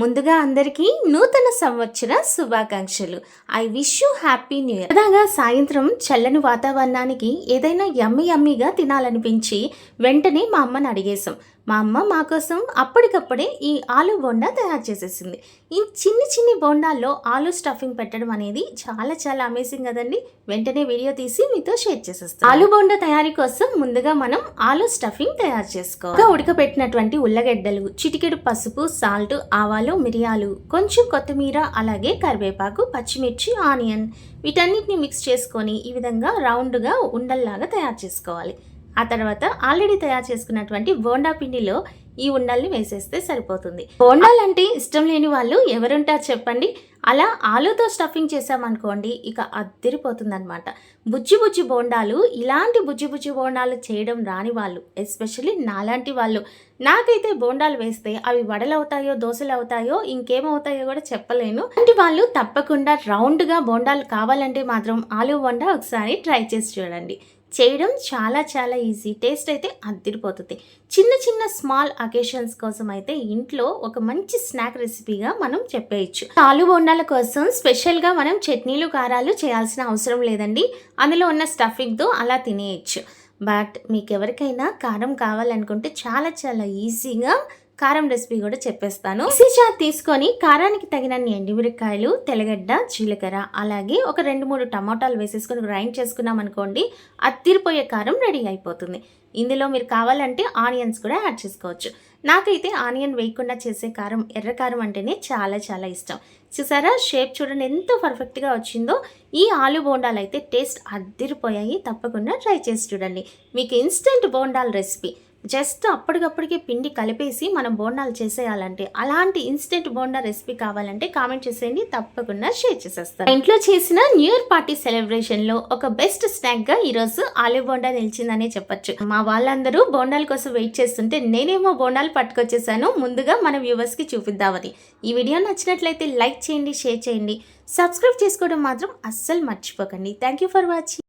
ముందుగా అందరికీ నూతన సంవత్సర శుభాకాంక్షలు. I wish you happy new year అలాగా సాయంత్రం చల్లని వాతావరణానికి ఏదైనా యమ్మి యమ్మిగా తినాలనిపించి వెంటనే మా అమ్మని అడిగేశాం. మా అమ్మ మా కోసం అప్పటికప్పుడే ఈ ఆలు బోండా తయారు చేసేసింది. ఈ చిన్ని చిన్ని బోండాల్లో ఆలు స్టఫింగ్ పెట్టడం అనేది చాలా చాలా అమేజింగ్ కదండి. వెంటనే వీడియో తీసి మీతో షేర్ చేసేస్తాం. ఆలు బోండా తయారీ కోసం ముందుగా మనం ఆలు స్టఫింగ్ తయారు చేసుకోవాలి. ఉడకబెట్టినటువంటి ఉల్లగడ్డలు చిటికెడు పసుపు సాల్ట్ ఆవాలు మిరియాలు కొంచెం కొత్తిమీర అలాగే కరివేపాకు పచ్చిమిర్చి ఆనియన్ వీటన్నిటిని మిక్స్ చేసుకొని ఈ విధంగా రౌండ్గా ఉండల్లాగా తయారు చేసుకోవాలి. ఆ తర్వాత ఆల్రెడీ తయారు చేసుకున్నటువంటి బోండా పిండిలో ఈ ఉండల్ని వేసేస్తే సరిపోతుంది. బోండాలు అంటే ఇష్టం లేని వాళ్ళు ఎవరుంటారు చెప్పండి? అలా ఆలుతో స్టఫింగ్ చేసామనుకోండి ఇక అద్దరిపోతుంది అనమాట బుజ్జి బుజ్జి బోండాలు ఇలాంటి బుజ్జి బుజ్జి బోండాలు చేయడం రాని వాళ్ళు ఎస్పెషల్లీ నాలాంటి వాళ్ళు నాకైతే బోండాలు వేస్తే అవి వడలవుతాయో దోశలు అవుతాయో ఇంకేమవుతాయో కూడా చెప్పలేను. అంటే వాళ్ళు తప్పకుండా రౌండ్గా బోండాలు కావాలంటే మాత్రం ఆలు బోండా ఒకసారి ట్రై చేసి చూడండి. చేయడం చాలా చాలా ఈజీ. టేస్ట్ అయితే అద్దిరిపోతుంది చిన్న చిన్న స్మాల్ అకేషన్స్ కోసం అయితే ఇంట్లో ఒక మంచి స్నాక్ రెసిపీగా మనం చెప్పేయచ్చు. ఆలు బొండాల కోసం స్పెషల్గా మనం చట్నీలు కారాలు చేయాల్సిన అవసరం లేదండి. అందులో ఉన్న స్టఫింగ్తో అలా తినేయచ్చు. బట్ మీకు ఎవరికైనా కారం కావాలనుకుంటే చాలా చాలా ఈజీగా కారం రెసిపీ కూడా చెప్పేస్తాను. మిక్సీ జార్ తీసుకొని కారానికి తగినన్ని ఎండుమిరకాయలు తెల్లగడ్డ జీలకర్ర అలాగే ఒక రెండు మూడు టమాటాలు వేసేసుకొని గ్రైండ్ చేసుకున్నాం అనుకోండి అత్తిరిపోయే కారం రెడీ అయిపోతుంది. ఇందులో మీరు కావాలంటే ఆనియన్స్ కూడా యాడ్ చేసుకోవచ్చు. నాకైతే ఆనియన్ వేయకుండా చేసే కారం ఎర్ర కారం అంటేనే చాలా చాలా ఇష్టం. చూసారా? షేప్ చూడండి ఎంత పర్ఫెక్ట్గా వచ్చిందో. ఈ ఆలు బోండాలు అయితే టేస్ట్ అద్దిరిపోయాయి. తప్పకుండా ట్రై చేసి చూడండి. మీకు ఇన్స్టెంట్ బోండాల్ రెసిపీ. జస్ట్ అప్పటికప్పటికి పిండి కలిపేసి మనం బోండాలు చేసేయాలంటే అలాంటి ఇన్స్టెంట్ బోండా రెసిపీ కావాలంటే కామెంట్ చేసేయండి తప్పకుండా షేర్ చేసేస్తాను. ఇంట్లో చేసిన న్యూ ఇయర్ పార్టీ సెలబ్రేషన్లో ఒక బెస్ట్ స్నాక్గా ఈరోజు ఆలివ్ బోండా నిలిచిందనే చెప్పొచ్చు. మా వాళ్ళందరూ బోండాల కోసం వెయిట్ చేస్తుంటే నేనేమో బోండాలు పట్టుకొచ్చేసాను. ముందుగా మన వ్యూవర్స్కి చూపిద్దామని ఈ వీడియో నచ్చినట్లయితే లైక్ చేయండి షేర్ చేయండి. సబ్స్క్రైబ్ చేసుకోవడం మాత్రం అస్సలు మర్చిపోకండి. Thank you for watching